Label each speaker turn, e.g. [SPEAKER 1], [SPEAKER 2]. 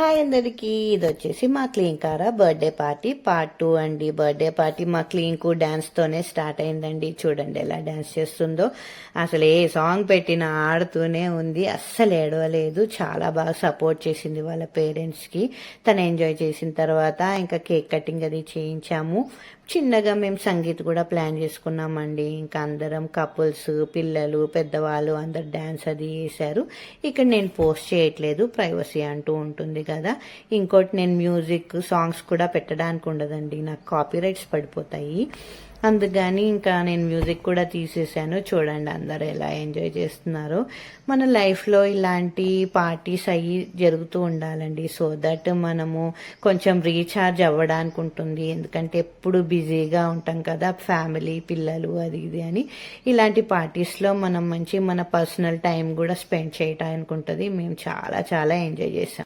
[SPEAKER 1] Hi అందరికీ ఇది వచ్చేసి మా Klin Kaara birthday party part two అండి. బర్త్డే పార్టీ మా క్లీన్కు డ్యాన్స్తోనే స్టార్ట్ అయిందండి. చూడండి ఎలా డ్యాన్స్ చేస్తుందో. అసలు ఏ సాంగ్ పెట్టినా ఆడుతూనే ఉంది. అస్సలు ఏడవలేదు. చాలా బాగా సపోర్ట్ చేసింది వాళ్ళ పేరెంట్స్కి తను ఎంజాయ్ చేసిన తర్వాత ఇంకా కేక్ కటింగ్ అది చేయించాము. చిన్నగా మేము సంగీత్ కూడా ప్లాన్ చేసుకున్నామండి. ఇంకా అందరం కపుల్స్ పిల్లలు పెద్దవాళ్ళు అందరు డ్యాన్స్ అది చేశారు. ఇక్కడ నేను పోస్ట్ చేయట్లేదు. ప్రైవసీ అంటూ ఉంటుంది కదా. ఇంకోటి నేను మ్యూజిక్ సాంగ్స్ కూడా పెట్టడానికి ఉండదండి. నాకు కాపీ రైట్స్ పడిపోతాయి. అందుకని ఇంకా నేను మ్యూజిక్ కూడా తీసేసాను. చూడండి అందరు ఎలా ఎంజాయ్ చేస్తున్నారో. మన లైఫ్లో ఇలాంటి పార్టీస్ అయ్యి జరుగుతూ ఉండాలండి. సో దట్ మనము కొంచెం రీఛార్జ్ అవ్వడానికి ఉంటుంది. ఎందుకంటే ఎప్పుడు బిజీగా ఉంటాం కదా. ఫ్యామిలీ పిల్లలు అది ఇది అని. ఇలాంటి పార్టీస్లో మనం మంచి మన పర్సనల్ టైం కూడా స్పెండ్ చేయడానికి ఉంటుంది. మేము చాలా చాలా ఎంజాయ్ చేసాం